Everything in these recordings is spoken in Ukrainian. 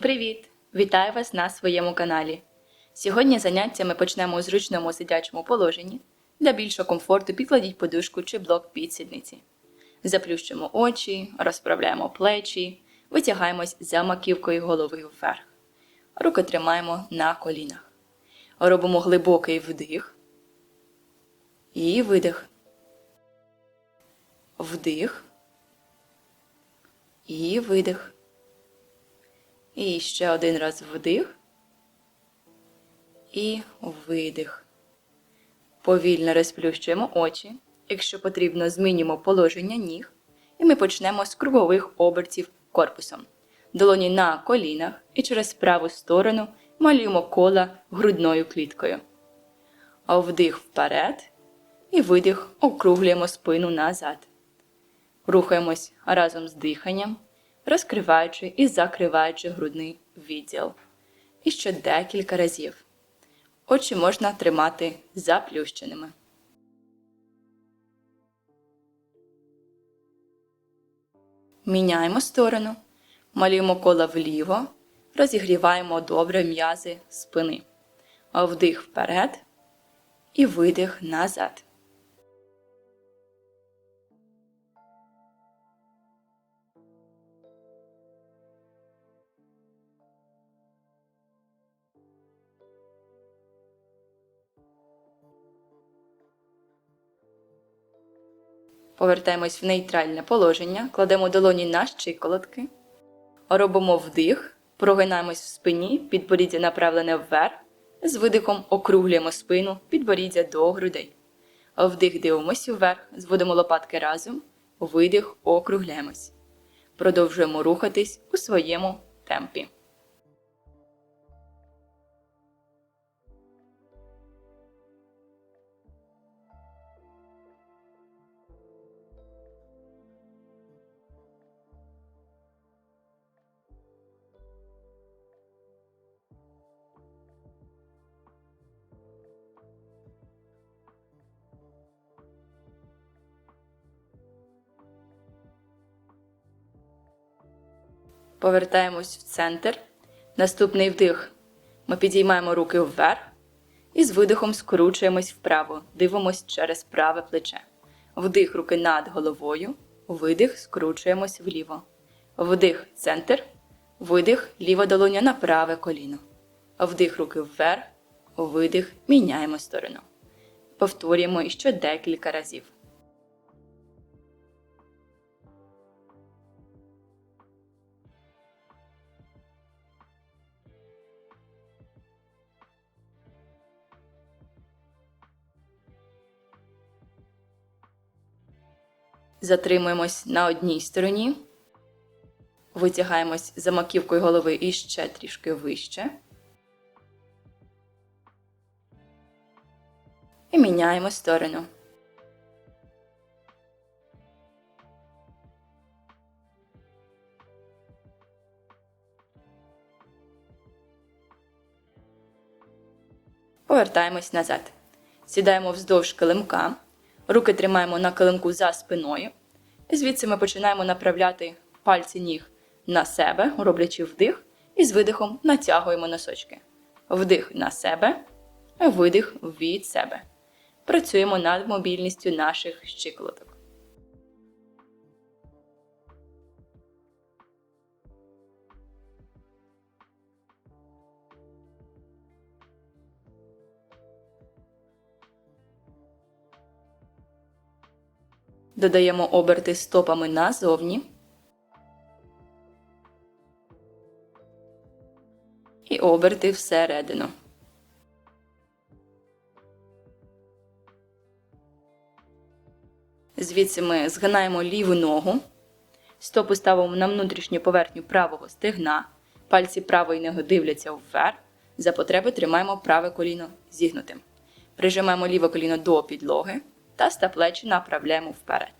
Привіт! Вітаю вас на своєму каналі. Сьогодні заняття ми почнемо у зручному сидячому положенні. Для більшого комфорту підкладіть подушку чи блок під сідниці. Заплющимо очі, розправляємо плечі, витягаємось за маківкою голови вверх. Руки тримаємо на колінах. Робимо глибокий вдих і видих. Вдих і видих. І ще один раз вдих і видих. Повільно розплющуємо очі. Якщо потрібно, змінюємо положення ніг. І ми почнемо з кругових обертів корпусом. Долоні на колінах і через праву сторону малюємо кола грудною кліткою. Вдих вперед і видих округлюємо спину назад. Рухаємось разом з диханням розкриваючи і закриваючи грудний відділ. І ще декілька разів. Очі можна тримати заплющеними. Міняємо сторону. Малюємо коло вліво. Розігріваємо добре м'язи спини. Вдих вперед і видих назад. Повертаємось в нейтральне положення, кладемо долоні на щиколотки, робимо вдих, прогинаємось в спині, підборіддя направлене вверх, з видихом округлюємо спину, підборіддя до грудей. Вдих дивимося вверх, зводимо лопатки разом, видих округляємось. Продовжуємо рухатись у своєму темпі. Повертаємось в центр. Наступний вдих. Ми підіймаємо руки вверх і з видихом скручуємось вправо. Дивимось через праве плече. Вдих руки над головою. Видих, скручуємось вліво. Вдих центр. Видих, ліва долоня на праве коліно. Вдих руки вверх. Видих, міняємо сторону. Повторюємо іще декілька разів. Затримуємось на одній стороні. Витягаємось за маківкою голови іще трішки вище. І міняємо сторону. Повертаємось назад. Сідаємо вздовж килимка. Руки тримаємо на килимку за спиною. І звідси ми починаємо направляти пальці ніг на себе, роблячи вдих, і з видихом натягуємо носочки. Вдих на себе, видих від себе. Працюємо над мобільністю наших щиколоток. Додаємо оберти стопами назовні. І оберти всередину. Звідси ми згинаємо ліву ногу. Стопу ставимо на внутрішню поверхню правого стегна. Пальці правої ноги дивляться вверх. За потреби тримаємо праве коліно зігнутим. Прижимаємо ліве коліно до підлоги та стаплечі направляємо вперед.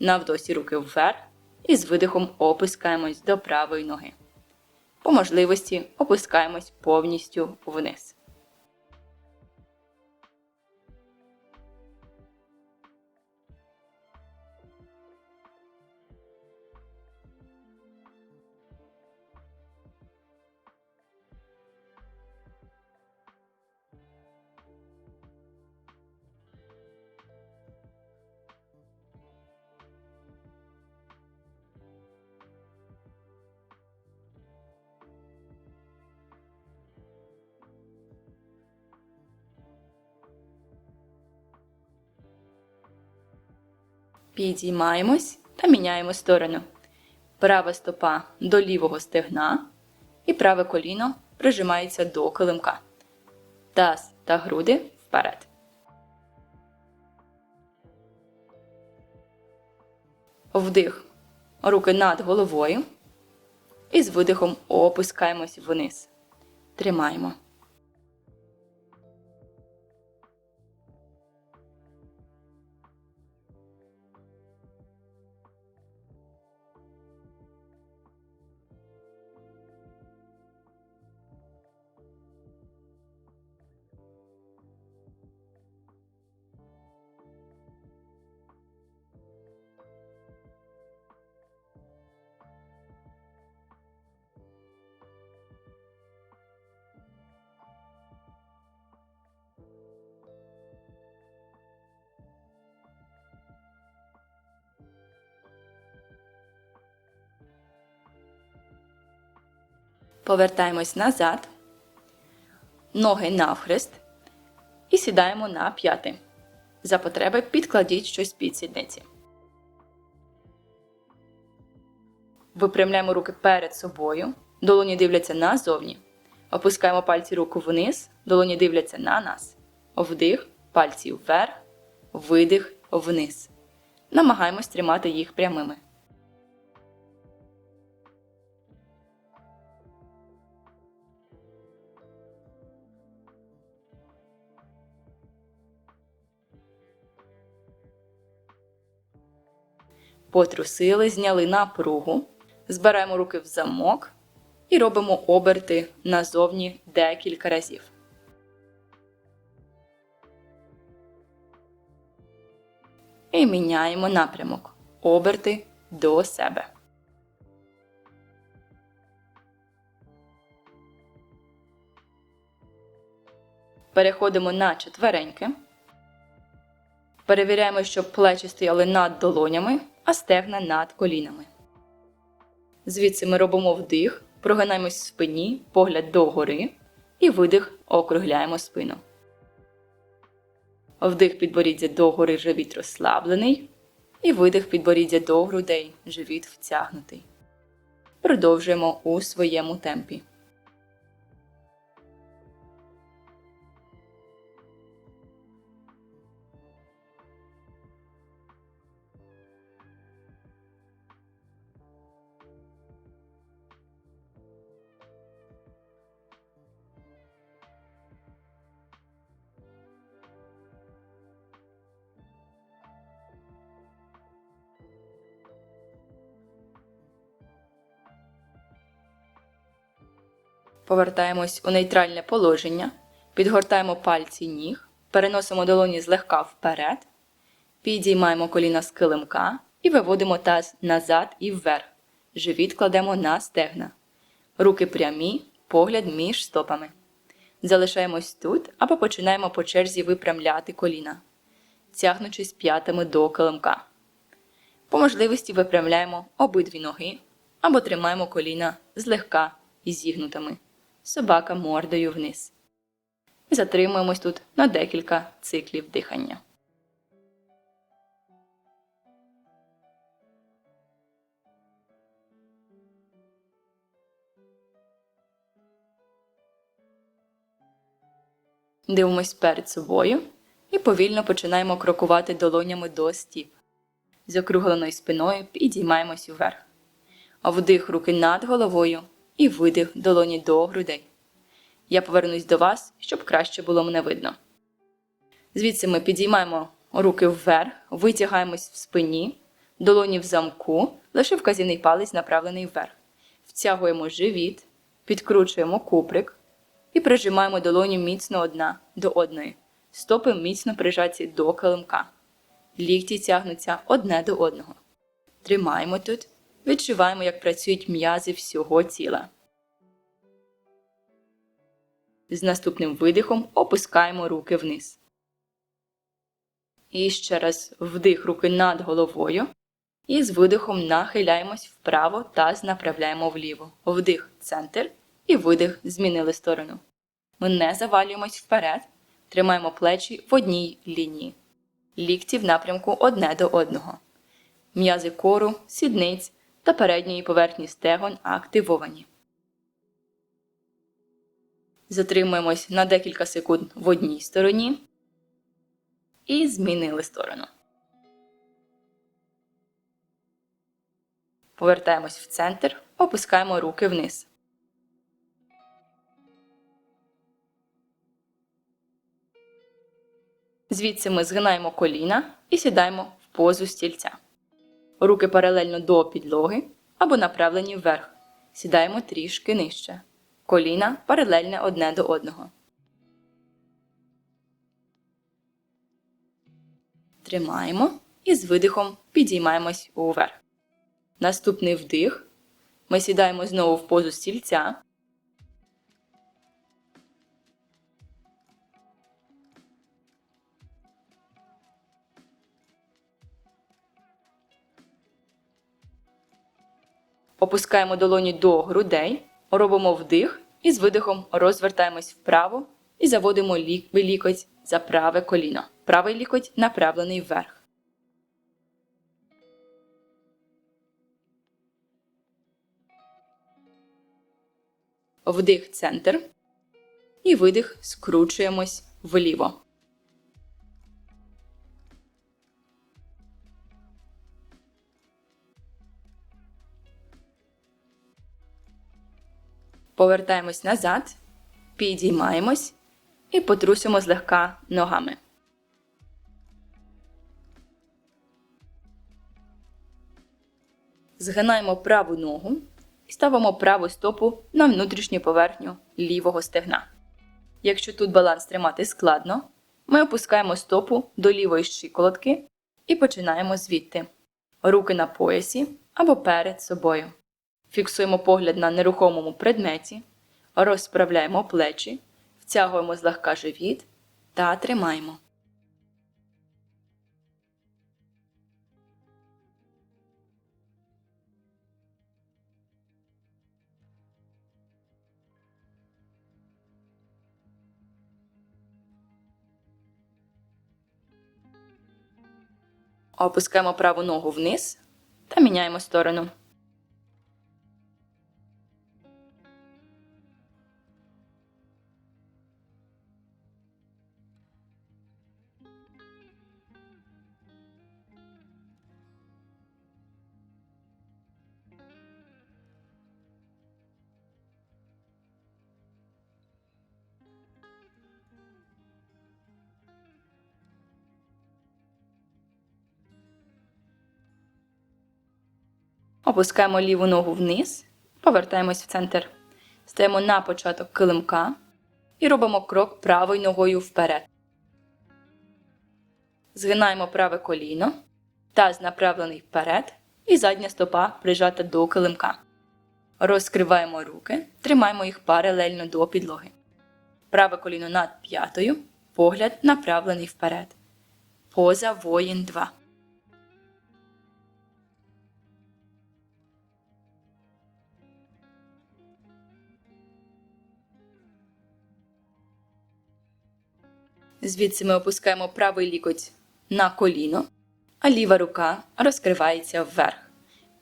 Навдосі руки вверх і з видихом опускаємось до правої ноги. По можливості опускаємось повністю вниз. Підіймаємось та міняємо сторону. Права стопа до лівого стегна і праве коліно прижимається до килимка. Таз та груди вперед. Вдих. Руки над головою. І з видихом опускаємось вниз. Тримаємо. Повертаємось назад. Ноги навхрест. І сідаємо на п'яти. За потреби підкладіть щось під сідниці. Випрямляємо руки перед собою. Долоні дивляться назовні. Опускаємо пальці руку вниз. Долоні дивляться на нас. Вдих, пальці вверх, видих вниз. Намагаємось тримати їх прямими. Потрусили, зняли напругу, збираємо руки в замок і робимо оберти назовні декілька разів. І міняємо напрямок. Оберти до себе. Переходимо на четвереньки. Перевіряємо, щоб плечі стояли над долонями, а стегна над колінами. Звідси ми робимо вдих, прогинаємось в спині, погляд догори і видих, округляємо спину. Вдих підборіддя догори, живіт розслаблений. І видих підборіддя до грудей, живіт втягнутий. Продовжуємо у своєму темпі. Повертаємось у нейтральне положення, підгортаємо пальці ніг, переносимо долоні злегка вперед, підіймаємо коліна з килимка і виводимо таз назад і вверх. Живіт кладемо на стегна. Руки прямі, погляд між стопами. Залишаємось тут або починаємо по черзі випрямляти коліна, тягнучись п'ятами до килимка. По можливості випрямляємо обидві ноги або тримаємо коліна злегка і зігнутими собака мордою вниз. І Затримуємось тут на декілька циклів дихання. Дивимось перед собою і повільно починаємо крокувати долонями до стіп. З округленою спиною підіймаємось вверх. Вдих руки над головою і видих долоні до грудей. Я повернусь до вас, щоб краще було мене видно. Звідси ми підіймаємо руки вверх, витягаємось в спині, долоні в замку, лише вказівний палець направлений вверх. Втягуємо живіт, підкручуємо куприк і прижимаємо долоні міцно одна до одної. Стопи міцно прижаті до килимка. Лікті тягнуться одне до одного. Тримаємо тут. Відчуваємо, як працюють м'язи всього тіла. З наступним видихом опускаємо руки вниз. І ще раз вдих руки над головою. І з видихом нахиляємось вправо та направляємо вліво. Вдих центр і видих змінили сторону. Ми не завалюємось вперед. Тримаємо плечі в одній лінії. Лікті в напрямку одне до одного. М'язи кору, сідниць та передньої поверхні стегон активовані. Затримуємось на декілька секунд в одній стороні і змінили сторону. Повертаємось в центр, опускаємо руки вниз. Звідси ми згинаємо коліна і сідаємо в позу стільця. Руки паралельно до підлоги або направлені вверх. Сідаємо трішки нижче. Коліна паралельне одне до одного. Тримаємо і з видихом підіймаємось уверх. Наступний вдих. Ми сідаємо знову в позу стільця. Опускаємо долоні до грудей, робимо вдих і з видихом розвертаємось вправо і заводимо лік, лікоть за праве коліно. Правий лікоть направлений вверх. Вдих центр. І видих скручуємось вліво. Повертаємось назад, підіймаємось і потрусимо злегка ногами. Згинаємо праву ногу і ставимо праву стопу на внутрішню поверхню лівого стегна. Якщо тут баланс тримати складно, ми опускаємо стопу до лівої щиколотки і починаємо звідти. Руки на поясі або перед собою. Фіксуємо погляд на нерухомому предметі, розправляємо плечі, втягуємо злегка живіт та тримаємо. Опускаємо праву ногу вниз та міняємо сторону. Опускаємо ліву ногу вниз, повертаємось в центр. Стаємо на початок килимка і робимо крок правою ногою вперед. Згинаємо праве коліно, таз направлений вперед і задня стопа прижата до килимка. Розкриваємо руки, тримаємо їх паралельно до підлоги. Праве коліно над п'ятою, погляд направлений вперед. Поза воїн 2. Звідси ми опускаємо правий лікоть на коліно, а ліва рука розкривається вверх.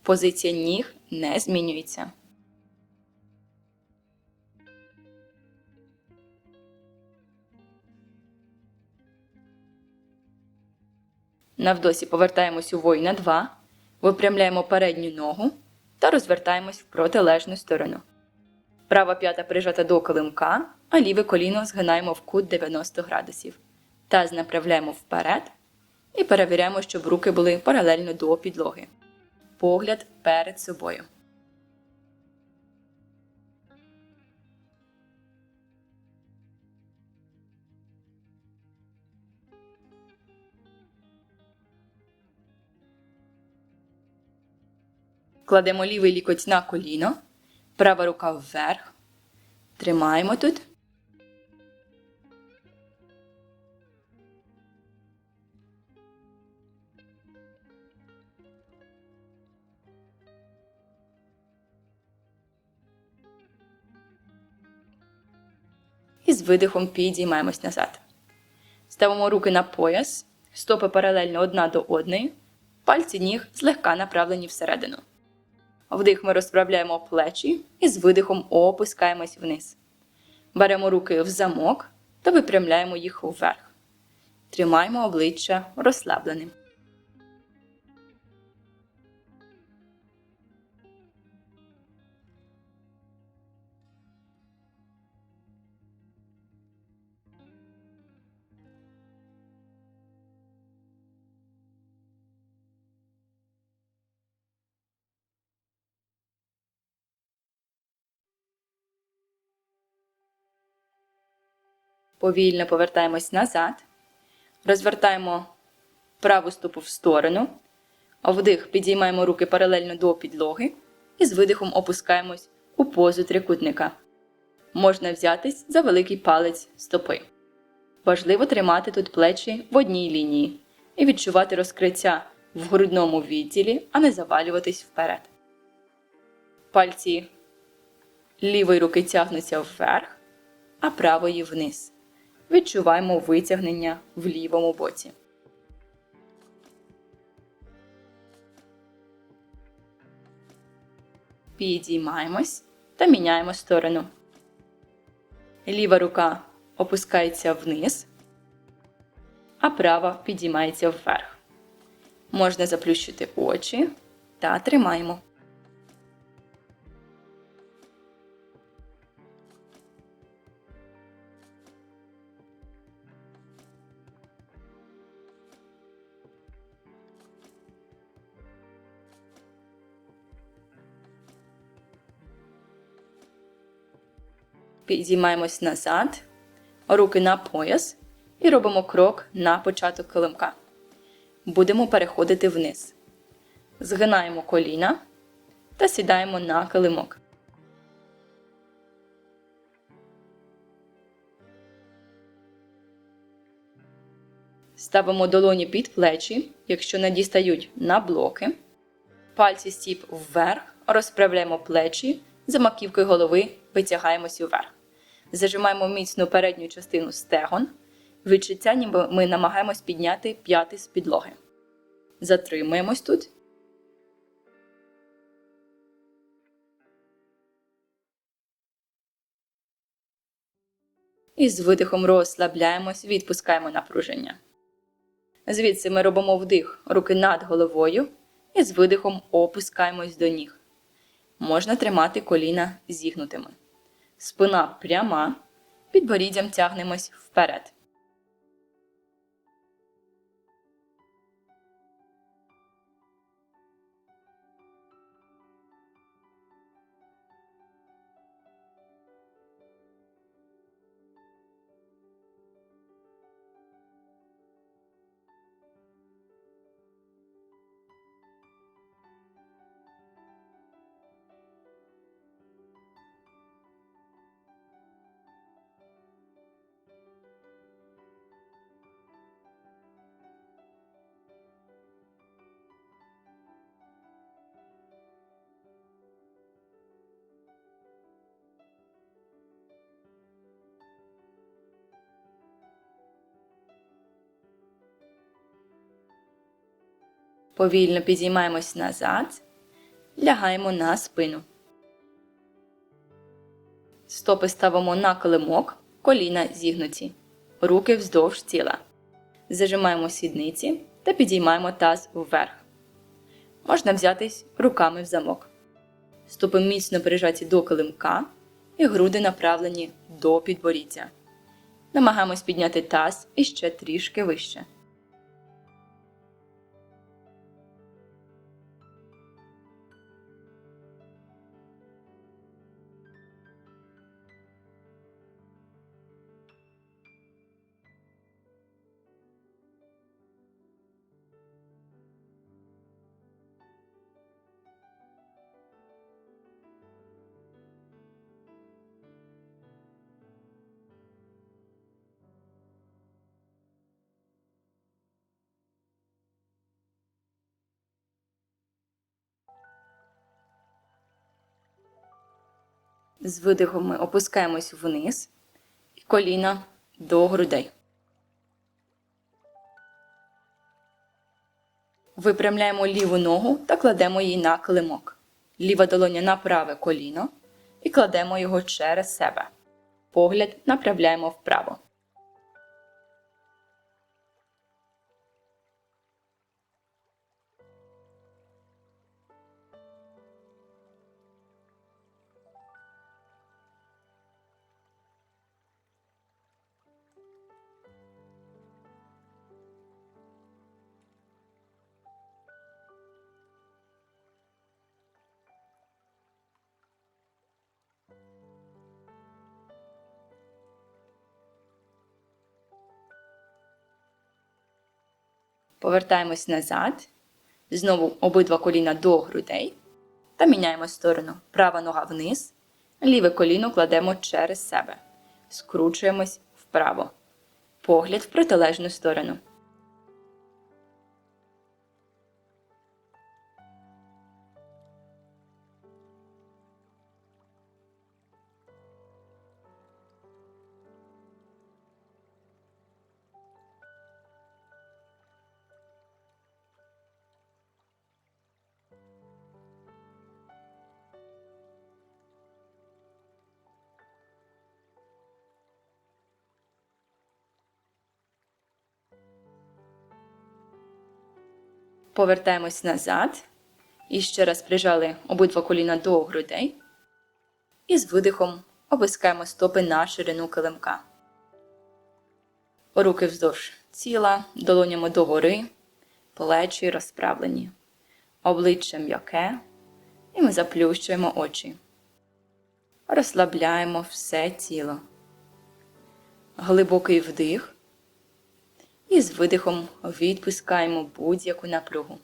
Позиція ніг не змінюється. Навдосі повертаємось у воїна 2, випрямляємо передню ногу та розвертаємось в протилежну сторону. Права п'ята прижата до килимка, а ліве коліно згинаємо в кут 90 градусів. Таз направляємо вперед і перевіряємо, щоб руки були паралельно до підлоги. Погляд перед собою. Кладемо лівий лікоть на коліно, права рука вверх. Тримаємо тут. Видихом підіймаємось назад. Ставимо руки на пояс, стопи паралельно одна до одної. Пальці ніг злегка направлені всередину. Вдих ми розправляємо плечі і з видихом опускаємось вниз. Беремо руки в замок та випрямляємо їх вверх. Тримаємо обличчя розслабленим. Повільно повертаємось назад. Розвертаємо праву стопу в сторону. Вдих підіймаємо руки паралельно до підлоги і з видихом опускаємось у позу трикутника. Можна взятись за великий палець стопи. Важливо тримати тут плечі в одній лінії і відчувати розкриття в грудному відділі, а не завалюватись вперед. Пальці лівої руки тягнуться вверх, а правої вниз. Відчуваємо витягнення в лівому боці. Підіймаємось та міняємо сторону. Ліва рука опускається вниз, а права підіймається вверх. Можна заплющити очі та тримаємо. Підіймаємось назад, руки на пояс і робимо крок на початок килимка. Будемо переходити вниз. Згинаємо коліна та сідаємо на килимок. Ставимо долоні під плечі, якщо не дістають на блоки. Пальці стіп вверх, розправляємо плечі, за маківкою голови витягаємось вверх. Зажимаємо міцно передню частину стегон. Відчуття, ніби ми намагаємось підняти п'яти з підлоги. Затримуємось тут. І з видихом розслабляємось, відпускаємо напруження. Звідси ми робимо вдих, руки над головою і з видихом опускаємось до ніг. Можна тримати коліна зігнутими. Спина пряма, підборіддям тягнемось вперед. Повільно підіймаємось назад, лягаємо на спину. Стопи ставимо на килимок, коліна зігнуті, руки вздовж тіла. Зажимаємо сідниці та підіймаємо таз вверх. Можна взятись руками в замок. Стопи міцно прижаті до килимка і груди направлені до підборіддя. Намагаємось підняти таз іще трішки вище. З видихом ми опускаємось вниз і коліна до грудей. Випрямляємо ліву ногу та кладемо її на килимок. Ліва долоня на праве коліно і кладемо його через себе. Погляд направляємо вправо. Повертаємось назад. Знову обидва коліна до грудей. Та міняємо сторону. Права нога вниз. Ліве коліно кладемо через себе. Скручуємось вправо. Погляд в протилежну сторону. Повертаємось назад. І ще раз прижали обидва коліна до грудей. І з видихом опускаємо стопи на ширину килимка. Руки вздовж тіла, долонями догори, плечі розправлені, обличчя м'яке, і ми заплющуємо очі. Розслабляємо все тіло. Глибокий вдих. І з видихом відпускаємо будь-яку напругу.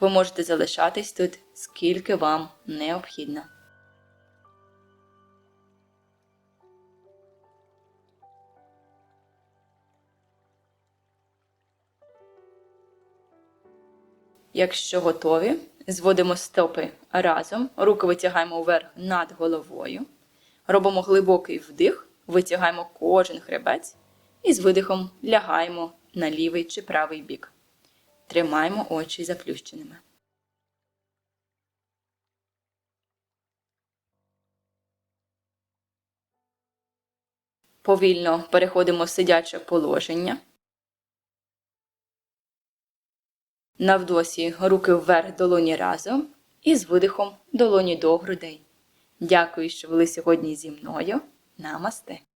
Ви можете залишатись тут скільки вам необхідно. Якщо готові, зводимо стопи разом, руки витягаємо вверх над головою, робимо глибокий вдих, витягаємо кожен хребець і з видихом лягаємо на лівий чи правий бік. Тримаємо очі заплющеними. Повільно переходимо в сидяче положення. На вдосі руки вверх долоні разом і з видихом долоні до грудей. Дякую, що були сьогодні зі мною. ナマステ。